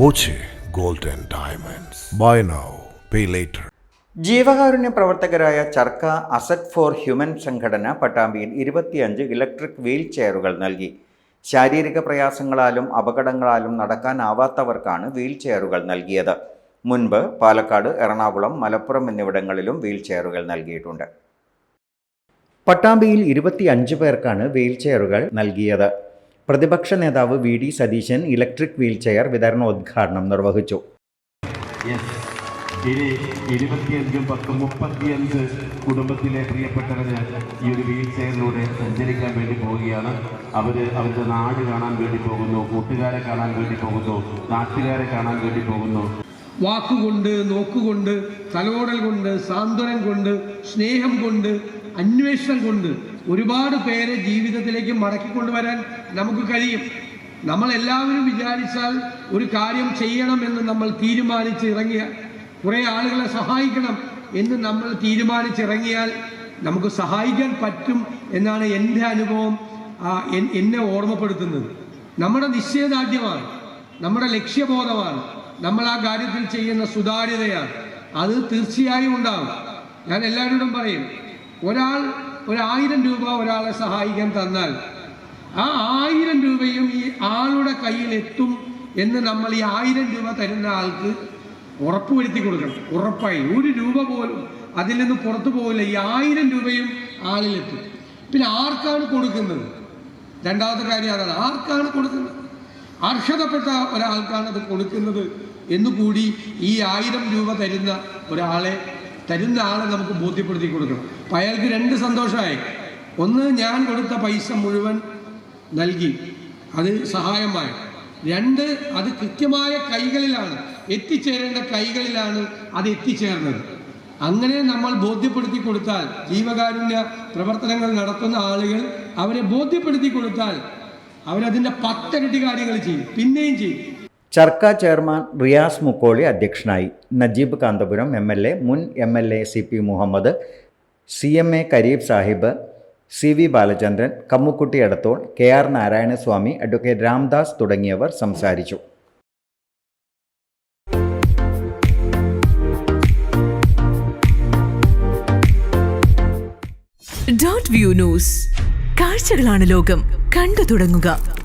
Boche gold and diamonds. Buy now pay later ജീവകാരുണ്യ പ്രവർത്തകരായ ചർക്ക asset for human സംഘടന പട്ടാമ്പിയിൽ ഇരുപത്തിയഞ്ച് ഇലക്ട്രിക് വീൽ ചെയറുകൾ നൽകി. ശാരീരിക പ്രയാസങ്ങളാലും അപകടങ്ങളാലും നടക്കാനാവാത്തവർക്കാണ് വീൽ ചെയറുകൾ നൽകിയത്. മുൻപ് പാലക്കാട് എറണാകുളം മലപ്പുറം എന്നിവിടങ്ങളിലും വീൽ ചെയറുകൾ നൽകിയിട്ടുണ്ട്. പട്ടാമ്പിയിൽ ഇരുപത്തിയഞ്ച് പേർക്കാണ് വീൽ ചെയറുകൾ നൽകിയത്. പ്രതിപക്ഷ നേതാവ് V D Satheesan electric wheel chair വിതരണോദ്ഘാടനം നിർവഹിച്ചു. ഇനി ഇരുപത്തിയഞ്ചും പത്ത് മുപ്പത്തിയഞ്ച് കുടുംബത്തിലെ പ്രിയപ്പെട്ടവര് ഈ ഒരു വീൽ ചെയറിലൂടെ സഞ്ചരിക്കാൻ വേണ്ടി പോവുകയാണ്. അവർ അവരുടെ നാട് കാണാൻ വേണ്ടി പോകുന്നു കൂട്ടുകാരെ കാണാൻ വേണ്ടി പോകുന്നു നാട്ടുകാരെ കാണാൻ വേണ്ടി പോകുന്നു. വാക്കുകൊണ്ട് നോക്കുകൊണ്ട് തലോടൽ കൊണ്ട് സാന്ത്വനം കൊണ്ട് സ്നേഹം കൊണ്ട് അന്വേഷണം കൊണ്ട് ഒരുപാട് പേരെ ജീവിതത്തിലേക്ക് മടക്കി കൊണ്ടുവരാൻ നമുക്ക് കഴിയും. നമ്മൾ എല്ലാവരും വിചാരിച്ചാൽ ഒരു കാര്യം ചെയ്യണമെന്ന് നമ്മൾ തീരുമാനിച്ച് ഇറങ്ങിയ കുറേ ആളുകളെ സഹായിക്കണം എന്ന് നമ്മൾ തീരുമാനിച്ചിറങ്ങിയാൽ നമുക്ക് സഹായിക്കാൻ പറ്റും എന്നാണ് എന്റെ അനുഭവം എന്നെ ഓർമ്മപ്പെടുത്തുന്നത്. നമ്മുടെ നിശ്ചയദാർഢ്യമാണ് നമ്മുടെ ലക്ഷ്യബോധമാണ് നമ്മൾ ആ കാര്യത്തിൽ ചെയ്യുന്ന സുതാര്യതയാണ്. അത് തീർച്ചയായും ഉണ്ടാകും. ഞാൻ എല്ലാവരോടും പറയും ഒരാൾ ഒരായിരം രൂപ ഒരാളെ സഹായിക്കാൻ തന്നാൽ ആ ആയിരം രൂപയും ഈ ആളുടെ കയ്യിൽ എത്തും എന്ന് നമ്മൾ ഈ ആയിരം രൂപ തരുന്ന ആൾക്ക് ഉറപ്പുവരുത്തി കൊടുക്കണം. ഉറപ്പായി. ഒരു രൂപ പോലും അതിൽ നിന്ന് പുറത്തു പോകില്ല. ഈ ആയിരം രൂപയും ആളിലെത്തും പിന്നെ ആർക്കാണ് കൊടുക്കുന്നത്? രണ്ടാമത്തെ കാര്യം അതാണ്. ആർക്കാണ് കൊടുക്കുന്നത്? അർഹതപ്പെട്ട ഒരാൾക്കാണ് അത് കൊടുക്കുന്നത് എന്നുകൂടി ഈ ആയിരം രൂപ തരുന്ന ഒരാളെ തരുന്ന ആളെ നമുക്ക് ബോധ്യപ്പെടുത്തി കൊടുക്കണം. അപ്പം അയാൾക്ക് രണ്ട് സന്തോഷമായി. ഒന്ന് ഞാൻ കൊടുത്ത പൈസ മുഴുവൻ നൽകി. അത് സഹായമായി. രണ്ട് അത് കൃത്യമായ കൈകളിലാണ്. എത്തിച്ചേരേണ്ട കൈകളിലാണ് അത് എത്തിച്ചേർന്നത്. അങ്ങനെ നമ്മൾ ബോധ്യപ്പെടുത്തി കൊടുത്താൽ ജീവകാരുണ്യ പ്രവർത്തനങ്ങൾ നടത്തുന്ന ആളുകൾ അവരെ ബോധ്യപ്പെടുത്തി കൊടുത്താൽ അവരതിന്റെ പത്തരട്ടി കാര്യങ്ങൾ ചെയ്യും. പിന്നെയും ചെയ്യും. ചർക്ക ചെയർമാൻ റിയാസ് മുക്കോളി അധ്യക്ഷനായി Najeeb Kanthapuram M L A മുൻ M L A C P Muhammad C M A Kareeb Sahib C V Balachandran Kammukutty Edathol K R Narayanaswamy advocate Ramdas തുടങ്ങിയവർ സംസാരിച്ചു. Dot view news. കാഴ്ചകളാണ് ലോകം. കണ്ടു തുടങ്ങുക.